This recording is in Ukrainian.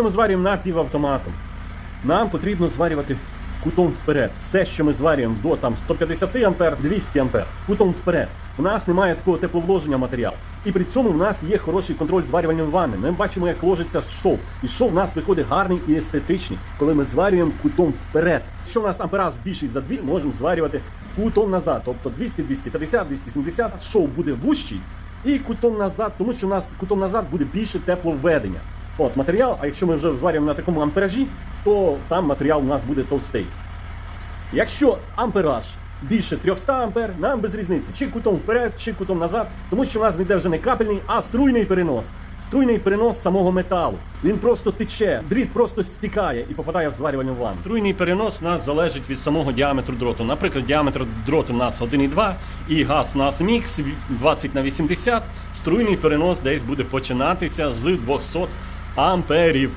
Якщо ми зварюємо напівавтоматом, нам потрібно зварювати кутом вперед. Все, що ми зварюємо до там 150 ампер, 200 ампер, кутом вперед. У нас немає такого тепловложення матеріалу. І при цьому в нас є хороший контроль зварювальної ванни. Ми бачимо, як ложиться шов. І шов в нас виходить гарний і естетичний, коли ми зварюємо кутом вперед. Якщо у нас ампераж більший за 200, можемо зварювати кутом назад. Тобто 200, 250, 270, шов буде вущий і кутом назад, тому що у нас кутом назад буде більше тепловведення. От матеріал, а якщо ми вже зварюємо на такому амперажі, то там матеріал у нас буде товстий. Якщо ампераж більше 300 ампер, нам без різниці, чи кутом вперед, чи кутом назад, тому що у нас йде вже не капельний, а струйний перенос. Струйний перенос самого металу. Він просто тече, дріт просто стікає і попадає в зварювальну ванну. Струйний перенос у нас залежить від самого діаметру дроту. Наприклад, діаметр дроту у нас 1,2 і газ у нас мікс 20 на 80. Струйний перенос десь буде починатися з 200 амперів.